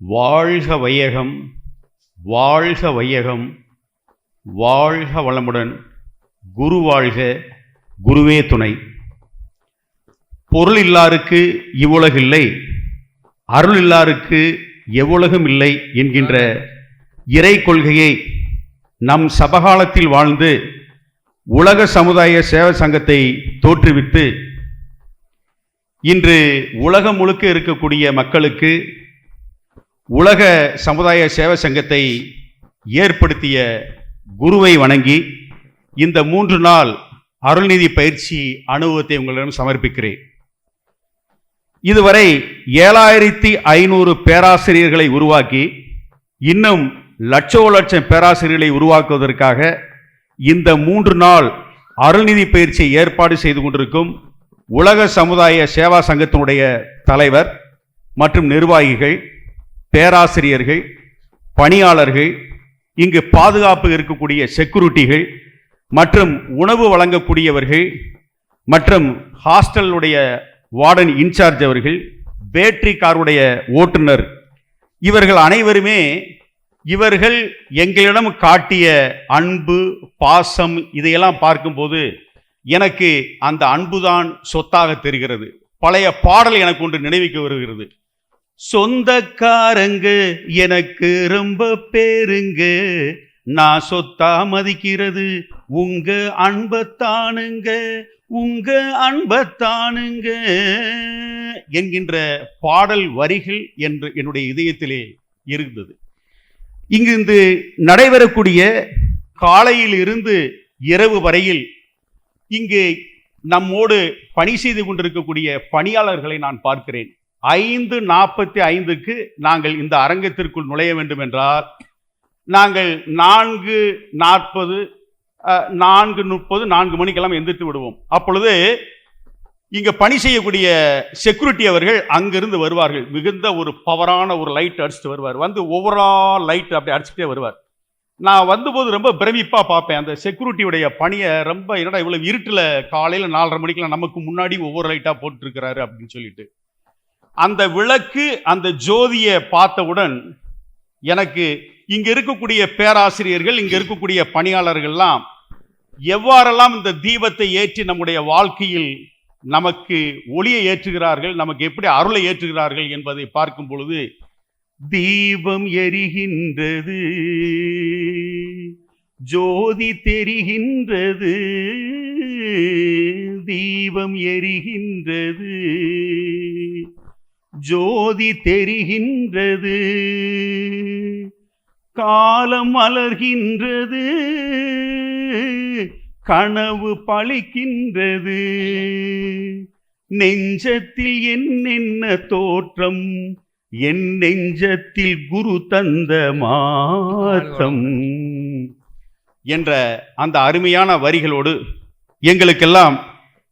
வாழ்க வையகம் வாழ்க வையகம் வாழ்க வளமுடன் குரு வாழ்க குருவே துணை. பொருள் இல்லாருக்கு இவ்வுலகில்லை அருள் இல்லாருக்கு எவ்வுலகும் இல்லை என்கின்ற இறை கொள்கையை நம் சபகாலத்தில் வாழ்ந்து உலக சமுதாய சேவை சங்கத்தை தோற்றுவித்து இன்று உலகம் முழுக்க இருக்கக்கூடிய மக்களுக்கு உலக சமுதாய சேவை சங்கத்தை ஏற்படுத்திய குருவை வணங்கி இந்த மூன்று நாள் அருள்நிதி பயிற்சி அனுபவத்தை உங்களிடம் சமர்ப்பிக்கிறேன். இதுவரை ஏழாயிரத்தி ஐநூறு பேராசிரியர்களை உருவாக்கி இன்னும் லட்சோ லட்சம் பேராசிரியர்களை உருவாக்குவதற்காக இந்த மூன்று நாள் அருள்நிதி பயிற்சியை ஏற்பாடு செய்து கொண்டிருக்கும் உலக சமுதாய சேவா சங்கத்தினுடைய தலைவர் மற்றும் நிர்வாகிகள் பேராசிரியர்கள் பணியாளர்கள் இங்கு பாதுகாப்பு இருக்கக்கூடிய செக்யூரிட்டிகள் மற்றும் உணவு வழங்கக்கூடியவர்கள் மற்றும் ஹாஸ்டலுடைய வார்டன் இன்சார்ஜ் அவர்கள் பேட்டரி காருடைய ஓட்டுநர். இவர்கள் அனைவருமே இவர்கள் எங்களிடம் காட்டிய அன்பு பாசம் இதையெல்லாம் பார்க்கும்போது எனக்கு அந்த அன்புதான் சொத்தாக தெரிகிறது. பழைய பாடல் எனக்கு ஒன்று நினைவுக்கு வருகிறது. சொந்தக்காரங்க எனக்கு ரொம்ப பேருங்க. நான் சொத்தா மதிக்கிறது உங்க அன்பத்தானுங்க உங்க அன்பத்தானுங்க என்கின்ற பாடல் வரிகள் என்று என்னுடைய இதயத்திலே இருந்தது. இங்கு இந்த நடைபெறக்கூடிய காலையில் இருந்து இரவு வரையில் இங்கு நம்மோடு பணி செய்து கொண்டிருக்கக்கூடிய பணியாளர்களை நான் பார்க்கிறேன். ஐந்து நாற்பத்தி ஐந்துக்கு நாங்கள் இந்த அரங்கத்திற்குள் நுழைய வேண்டும் என்றால் நாங்கள் நான்கு நாற்பது நான்கு முப்பது நான்கு மணிக்கெல்லாம் எந்திரித்து விடுவோம். அப்பொழுது இங்கே பணி செய்யக்கூடிய செக்யூரிட்டி அவர்கள் அங்கிருந்து வருவார்கள். மிகுந்த ஒரு பவரான ஒரு லைட் அடிச்சுட்டு வருவார். வந்து ஓவரால் லைட் அப்படி அடிச்சுட்டே வருவார். நான் வந்தபோது ரொம்ப பிரமிப்பாக பார்ப்பேன். அந்த செக்யூரிட்டியுடைய பணியை ரொம்ப என்னடா இவ்வளோ இருட்டில் காலையில் நாலரை மணிக்கெலாம் நமக்கு முன்னாடி ஒவ்வொரு லைட்டாக போட்டுருக்கிறாரு அப்படின்னு சொல்லிட்டு. அந்த விளக்கு அந்த ஜோதியை பார்த்தவுடன் எனக்கு இங்கே இருக்கக்கூடிய பேராசிரியர்கள் இங்கே இருக்கக்கூடிய பணியாளர்கள்லாம் எவ்வாறெல்லாம் இந்த தீபத்தை ஏற்றி நம்முடைய வாழ்க்கையில் நமக்கு ஒளியை ஏற்றுகிறார்கள் நமக்கு எப்படி அருளை ஏற்றுகிறார்கள் என்பதை பார்க்கும் பொழுது தீபம் எரிகின்றது ஜோதி தெரிகின்றது தீபம் எரிகின்றது. ஜோதி தெரிகின்றது. காலம் மலர்கின்றது கனவு பழிக்கின்றது. நெஞ்சத்தில் என்னென்ன தோற்றம் என் நெஞ்சத்தில் குரு தந்த மாற்றம் என்ற அந்த அருமையான வரிகளோடு எங்களுக்கெல்லாம்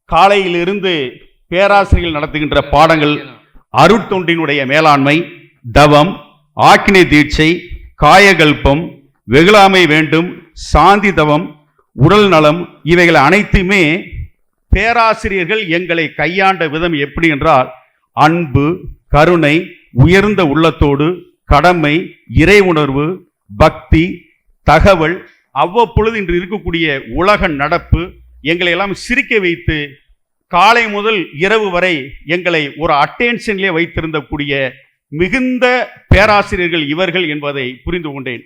காலையிலிருந்து பேராசிரியர்கள் நடத்துகின்ற பாடங்கள் அருட்தொண்டினுடைய மேலாண்மை தவம் ஆக்கினை தீட்சை காயகல்பம் வெகுளாமை வேண்டும் சாந்தி தவம் உடல் நலம் இவைகள் அனைத்துமே பேராசிரியர்கள் எங்களை கையாண்ட விதம் எப்படி என்றால் அன்பு கருணை உயர்ந்த உள்ளத்தோடு கடமை இறை உணர்வு பக்தி தகவல் அவ்வப்பொழுது இன்று இருக்கக்கூடிய உலக நடப்பு எங்களை எல்லாம் சிரிக்க வைத்து காலை முதல் இரவு வரை எங்களை ஒரு அட்டென்ஷன்லேயே வைத்திருந்த கூடிய மிகுந்த பேராசிரியர்கள் இவர்கள் என்பதை புரிந்து கொண்டேன்.